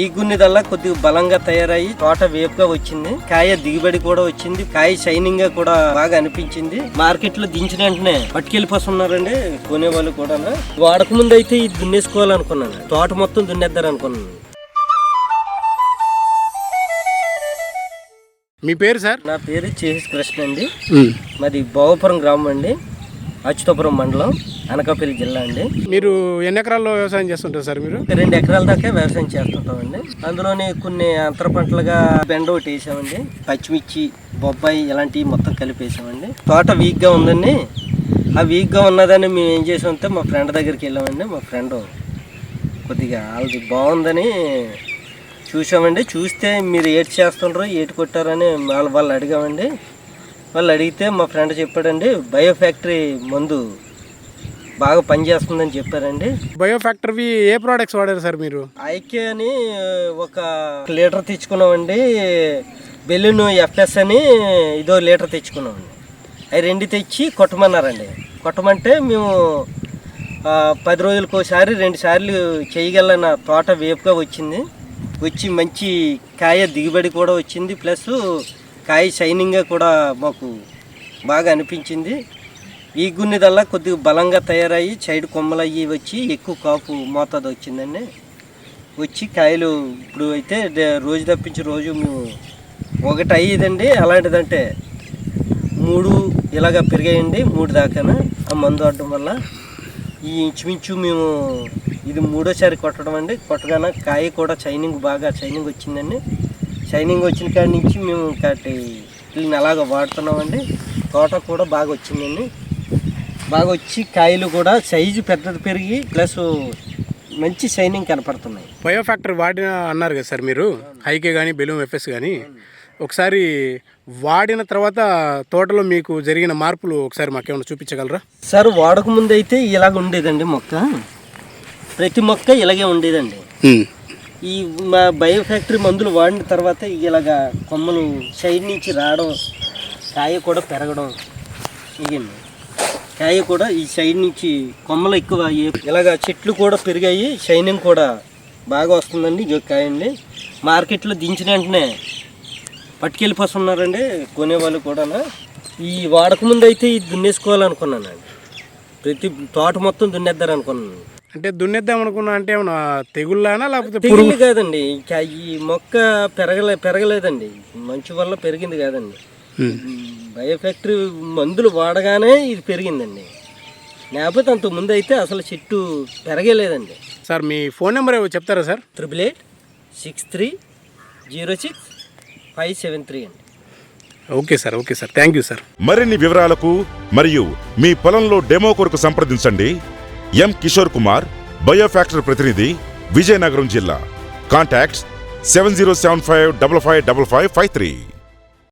ఈ గున్నిదల్లా కొద్దిగా బలంగా తయారయ్యి తోట వేపుగా వచ్చింది. కాయ దిగుబడి కూడా వచ్చింది. కాయ షైనింగ్గా కూడా బాగా అనిపించింది. మార్కెట్లో దించిన వెంటనే పట్టుకెళ్ళిపోతున్నారండి కొనే వాళ్ళు కూడా వాడక ముందు అయితే ఇది దున్నేసుకోవాలనుకున్నాను. తోట మొత్తం దున్నేద్దారు అనుకున్నాను మీ పేరు సార్? నా పేరు చేసి కృష్ణ అండి. మాది భోగపురం గ్రామం అండి. అచ్యుతాపురం మండలం. అనకాపల్లి జిల్లా అండి. మీరు ఎన్ని ఎకరాల్లో వ్యవసాయం చేస్తుంటారు సార్ మీరు? రెండు ఎకరాల దాకా వ్యవసాయం చేస్తుంటామండి. అందులోని కొన్ని అంతర పంటలుగా బెండ ఒకటి వేసామండి. పచ్చిమిర్చి బొబ్బాయి ఇలాంటివి మొత్తం కలిపి వేసామండి. తోట వీక్గా ఉందండి. ఆ వీక్గా ఉన్నదని మేము ఏం చేసామంటే మా ఫ్రెండ్ దగ్గరికి వెళ్ళామండి. మా ఫ్రెండ్ కొద్దిగా వాళ్ళది బాగుందని చూసామండి. చూస్తే మీరు ఏటి చేస్తుండ్రో ఏటి కొట్టారని వాళ్ళ వాళ్ళు అడిగామండి. వాళ్ళు అడిగితే మా ఫ్రెండ్ చెప్పాడండి బయో ఫ్యాక్టరీ మందు బాగా పనిచేస్తుందని చెప్పారండి. బయో ఫ్యాక్టరీవి ఏ ప్రోడక్ట్స్ వాడారు సార్ మీరు? ఐకే అని ఒక లీటర్ తెచ్చుకున్నామండి. బెలూన్ ఎఫ్ఎస్ అని ఇదో లీటర్ తెచ్చుకున్నామండి. అవి రెండు తెచ్చి కొట్టమన్నారండి. కొట్టమంటే మేము పది రోజులకు ఒకసారి రెండు సార్లు చేయగలన తోట వేపుగా వచ్చింది. వచ్చి మంచి కాయ దిగుబడి కూడా వచ్చింది. ప్లస్ కాయ షైనింగ్గా కూడా మాకు బాగా అనిపించింది. ఈ గున్నిదల్లా కొద్దిగా బలంగా తయారయ్యి సైడ్ కొమ్మలు అయ్యి వచ్చి ఎక్కువ కాపు మోతాదు వచ్చిందండి. వచ్చి కాయలు ఇప్పుడు అయితే రోజు తప్పించి రోజు మేము ఒకటి అయ్యేదండి అలాంటిదంటే మూడు ఇలాగ పెరిగాయండి మూడు దాకాన. ఆ మందు ఆడడం వల్ల ఈ ఇంచుమించు మేము ఇది మూడోసారి కొట్టడం అండి. కొట్టగానే కాయ కూడా షైనింగ్ బాగా షైనింగ్ వచ్చిందండి. షైనింగ్ వచ్చిన కాడి నుంచి మేము కాటి వీళ్ళని అలాగ వాడుతున్నామండి? తోట కూడా బాగా వచ్చిందండి. బాగా వచ్చి కాయలు కూడా సైజు పెద్దది పెరిగి ప్లస్ మంచి షైనింగ్ కనపడుతున్నాయి. బయో ఫ్యాక్టరీ వాడిన అన్నారు కదా సార్ మీరు హైకే కానీ బెలూమ్ ఎఫ్ఎస్ కానీ ఒకసారి వాడిన తర్వాత తోటలో మీకు జరిగిన మార్పులు ఒకసారి మాకేమైనా చూపించగలరా? సార్ వాడక ముందు అయితే ఇలాగ ఉండేదండి మొక్క. ప్రతి మొక్క ఇలాగే ఉండేదండి. ఈ మా బయో ఫ్యాక్టరీ మందులు వాడిన తర్వాత ఇలాగా కొమ్మలు సైడ్ నుంచి రావడం కాయ కూడా పెరగడం ఇదండి కాయ కూడా ఈ సైడ్ నుంచి కొమ్మలు ఎక్కువ అయ్యి- ఇలాగా చెట్లు కూడా పెరిగాయి. షైనింగ్ కూడా బాగా వస్తుందండి ఇగో కాయ అండి మార్కెట్లో దించిన వెంటనే పట్టుకెళ్ళిపోతున్నారండి కొనేవాళ్ళు కూడా ఈ వాడక ముందు అయితే ఇది దున్నేసుకోవాలనుకున్నానండి. ప్రతి తోట మొత్తం దున్నేద్దారు అనుకున్నాను అంటే దున్నేద్దాం అనుకున్నా అంటే ఏమన్నా తెగుళ్ళనా లేకపోతే తెగింది కాదండి. ఈ మొక్క పెరగలే పెరగలేదండి. మంచు వల్ల పెరిగింది కాదండి. ఉమ్. బయో ఫ్యాక్టరీ మందులు వాడగానే ఇది పెరిగిందండి. లేకపోతే అంత ముందు అయితే అసలు చెట్టు పెరగలేదండి. సార్ మీ ఫోన్ నెంబర్ చెప్తారా sir? Triple eight six three zero six five seven three అండి. Okay sir okay sir. Thank you sir. మరిన్ని వివరాలకు మరియు మీ పొలంలో డెమో కొరకు సంప్రదించండి. ఎం కిషోర్ కుమార్ బయోఫ్యాక్టరీ ప్రతినిధి విజయనగరం జిల్లా. Contacts seven zero seven five double five double five five three.